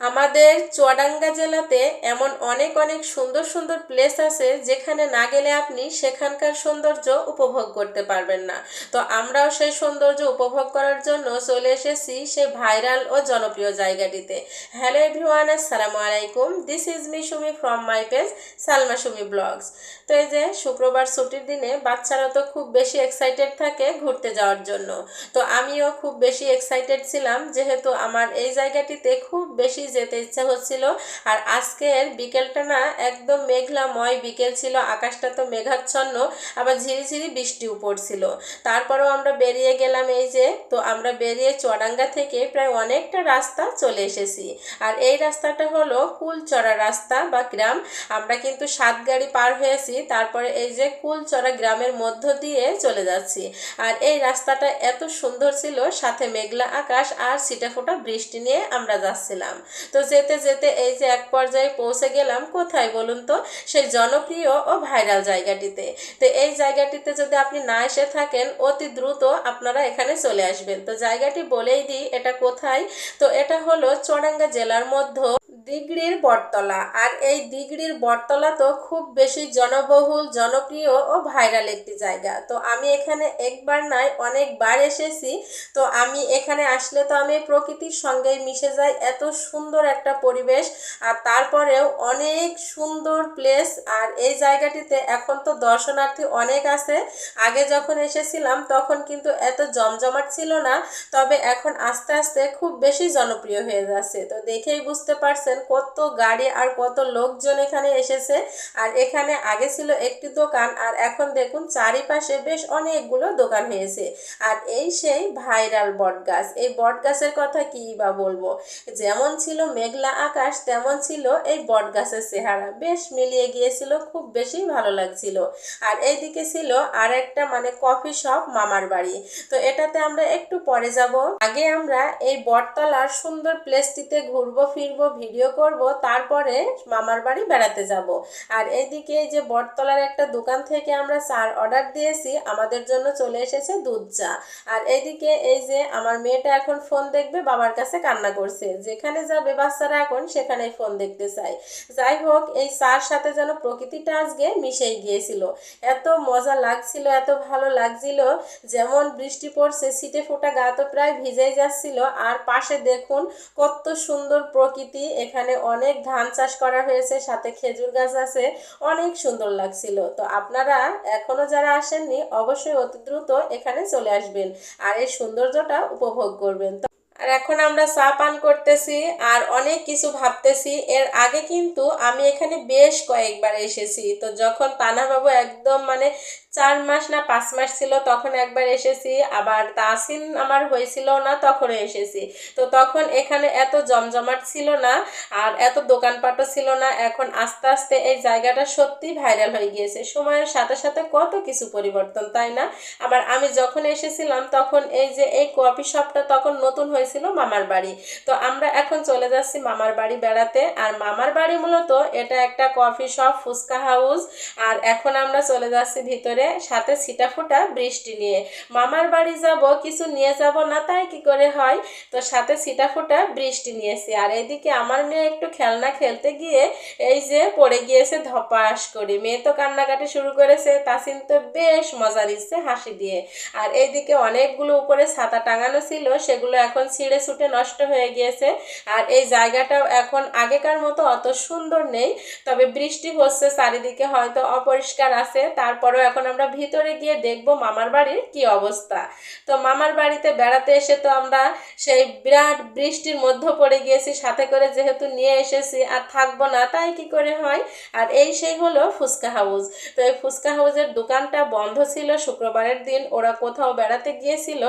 আমাদের চুয়াডাঙ্গা জেলাতে এমন অনেক অনেক সুন্দর সুন্দর প্লেস আছে যেখানে না গেলে আপনি সেখানকার সৌন্দর্য উপভোগ করতে পারবেন না। তো আমরাও সেই সৌন্দর্য উপভোগ করার জন্য চলে এসেছি সেই ভাইরাল ও জনপ্রিয় জায়গাটিতে। হ্যালো এভরিওয়ান আসসালামু আলাইকুম। This is me Sumi from my page Salma Sumi blogs তো এই যে শুক্রবার ছুটির দিনে বাচ্চারা তো খুব বেশি এক্সাইটেড থাকে ঘুরতে যাওয়ার জন্য। তো আমিও খুব বেশি এক্সাইটেড ছিলাম যেহেতু আমার এই জায়গাটিতে খুব বেশি যেতে ইচ্ছা হচ্ছিল। আর আজকের বিকেলটা না একদম মেঘলাময় বিকেল ছিল, আকাশটা তো মেঘাচ্ছন্ন, আবার ঝিরিঝিরি বৃষ্টিও পড়ছিল। তারপরেও আমরা বেরিয়ে গেলাম এই যে, তো আমরা বেরিয়ে চুয়াডাঙ্গা থেকে প্রায় অনেকটা রাস্তা চলে এসেছি। আর এই রাস্তাটা হলো কুলচড়া রাস্তা বা গ্রাম। আমরা কিন্তু সাত গাড়ি পার হয়েছি, তারপরে এই যে কুলচড়া গ্রামের মধ্য দিয়ে চলে যাচ্ছি। আর এই রাস্তাটা এত সুন্দর ছিল, সাথে মেঘলা আকাশ আর ছিটাফোঁটা বৃষ্টি নিয়ে আমরা যাচ্ছিলাম। তো যেতে যেতে এই যে এক পর্যায়ে পৌঁছে গেলাম, কোথায় বলুন তো? সেই জনপ্রিয় ও ভাইরাল জায়গাটিতে। তো এই জায়গাটিতে যদি আপনি না এসে থাকেন, অতি দ্রুত আপনারা এখানে চলে আসবেন। তো জায়গাটি বলেই দিই, এটা কোথায়? তো এটা হলো চুয়াডাঙ্গা জেলার মধ্যে দিগড়ির বটতলা। আর এই দিগড়ির বটতলা তো খুব বেশি জনবহুল, জনপ্রিয় ও ভাইরাল একটি জায়গা। তো আমি এখানে একবার নয়, অনেকবার এসেছি। তো আমি এখানে আসলে তো আমি প্রকৃতির সঙ্গেই মিশে যাই। এত সুন্দর একটা পরিবেশ। আর তারপরেও অনেক সুন্দর প্লেস আর এই জায়গাটিতে এখন তো দর্শনার্থী অনেক আছে। আগে যখন এসেছিলাম তখন কিন্তু এত জমজমাট ছিল না। তবে এখন আস্তে আস্তে খুব বেশি জনপ্রিয় হয়ে যাচ্ছে। তো দেখেই বুঝতে পারছেন কত গাড়ি আর কত লোকজন এখানে এসেছে। আর এখানে আগে ছিল একটি দোকান আর এখন দেখুন চারিপাশে বেশ অনেকগুলো দোকান হয়েছে। আর এই সেই ভাইরাল বটগাছ। এই বটগাছের কথা কি বা বলব? যেমন ছিল মেঘলা আকাশ, তেমন ছিল এই বটগাছের চেহারা। বেশ মিলিয়ে গিয়েছিল, খুব বেশি ভালো লাগছিল। আর এইদিকে ছিল আর একটা মানে কফি শপ মামার বাড়ি। তো এটাতে আমরা একটু পরে যাব। আগে আমরা এই বটতলার সুন্দর প্লেসটিতে ঘুরবো, ফিরবো, ভিডিও করব, তারপরে মামার বাড়ি বেড়াতে যাব। আর এদিকে যে বটতলার একটা দোকান থেকে আমরা চার অর্ডার দিয়েছি, আমাদের জন্য চলে এসেছে দুধ চা। আর এদিকে এই যে আমার মেয়েটা এখন ফোন দেখবে, বাবার কাছে কান্না করছে। যেখানে যাবে বাচ্চারা এখন সেখানে ফোন দেখতে চাই যাই হোক, এই চার সাথে যেন প্রকৃতিটা আজকে মিশেই গিয়েছিল। এত মজা লাগছিল, এত ভালো লাগছিল, যেমন বৃষ্টি পড়ছে সিটে ফোটা গা তো প্রায় ভিজেই যাচ্ছিল। আর পাশে দেখুন, কত সুন্দর প্রকৃতি এখানে অনেক ধান চাষ করা হয়েছে, সাথে খেজুর গাছ আছে, অনেক সুন্দর লাগছিল। তো আপনারা এখনও যারা আসেননি, অবশ্যই অতি দ্রুত এখানে চলে আসবেন আর এই সৌন্দর্যটা উপভোগ করবেন। আর এখন আমরা চা পান করতেছি আর অনেক কিছু ভাবতেছি। এর আগে কিন্তু আমি এখানে বেশ কয়েকবার এসেছি। তো যখন তানাবাবু একদম মানে চার মাস না পাঁচ মাস ছিল তখন একবার এসেছি। আবার তাসিন আমার হয়েছিল না তখনও এসেছি। তো তখন এখানে এত জমজমাট ছিল না আর এত দোকানপাটও ছিল না। এখন আস্তে আস্তে এই জায়গাটা সত্যি ভাইরাল হয়ে গিয়েছে। সময়ের সাথে সাথে কত কিছু পরিবর্তন, তাই না? আবার আমি যখন এসেছিলাম তখন এই যে এই কফি শপটা তখন নতুন হয়েছিল মামার বাড়ি। তো আমরা এখন চলে যাচ্ছি মামার বাড়ি বেড়াতে। আর মামার বাড়ি মূলত এটা একটা কফি শপ, ফুচকা হাউস। আর এখন আমরা চলে যাচ্ছি ভিতরে, সাথে ছিটাফোটা বৃষ্টি নিয়ে। মামার বাড়ি যাব, কিছু নিয়ে যাব না, তাই কি করে হয়? তো সাথে ছিটাফোটা বৃষ্টি নিয়েছি। আর এইদিকে আমার মেয়ে একটু খেলনা খেলতে গিয়ে এই যে পড়ে গিয়েছে ধপাস করে। মেয়ে তো কান্নাকাটি শুরু করেছে, তাসিন তো বেশ মজা দিচ্ছে হাসি দিয়ে। আর এইদিকে অনেকগুলো উপরে ছাতা টাঙানো ছিল, সেগুলো এখন ছিঁড়ে ছুটে নষ্ট হয়ে গিয়েছে। আর এই জায়গাটাও এখন আগেকার মতো অত সুন্দর নেই। তবে বৃষ্টি হচ্ছে, চারিদিকে হয়তো অপরিষ্কার আছে। তারপরেও এখন আমরা ভিতরে গিয়ে দেখব মামার বাড়ির কি অবস্থা। তো মামার বাড়িতে বেড়াতে এসে তো আমরা সেই বিরাট বৃষ্টির মধ্যে পড়ে গিয়েছি। সাথে করে যেহেতু নিয়ে এসেছি, আর থাকব না, তাই কি করে হয়? আর এই সেই হলো ফুচকা হাউস। তো এই ফুচকা হাউসের দোকানটা বন্ধ ছিল শুক্রবারের দিন। ওরা কোথাও বেড়াতে গিয়েছিল।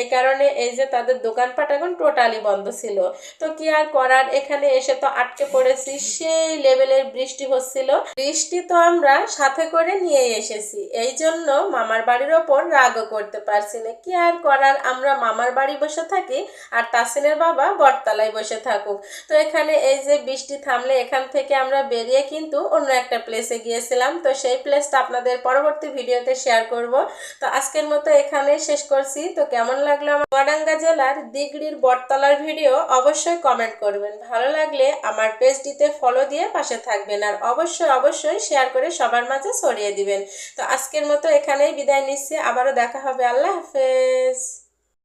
এই কারণে এই যে তাদের দোকানপাট এখন টোটালি বন্ধ ছিল। তো কি আর করার? এখানে এসে তো আটকে পড়েছি, সেই লেভেলের বৃষ্টি হচ্ছিল। বৃষ্টি তো আমরা সাথে করে নিয়ে এসেছি। এই জন্য মামার বাড়ির ওপর রাগও করতে পারছি না। কি আর করার? আমরা মামার বাড়ি বসে থাকি আর তাসিনের বাবা বটতলায় বসে থাকুক। তো এখানে এই যে বৃষ্টি থামলে এখান থেকে আমরা বেরিয়ে কিন্তু অন্য একটা প্লেসে গিয়েছিলাম। তো সেই প্লেসটা আপনাদের পরবর্তী ভিডিওতে শেয়ার করব। তো আজকের মতো এখানে শেষ করছি। তো কেমন লাগল আমার জেলার দিগড়ির বটতলার ভিডিও অবশ্যই কমেন্ট করবেন। ভালো লাগলে আমার পেজটিতে ফলো দিয়ে পাশে থাকবেন আর অবশ্যই অবশ্যই শেয়ার করে সবার মাঝে ছড়িয়ে দিবেন। তো আজকের মতো এখানেই বিদায় নিচ্ছি। আবারও দেখা হবে। আল্লাহ হাফেজ।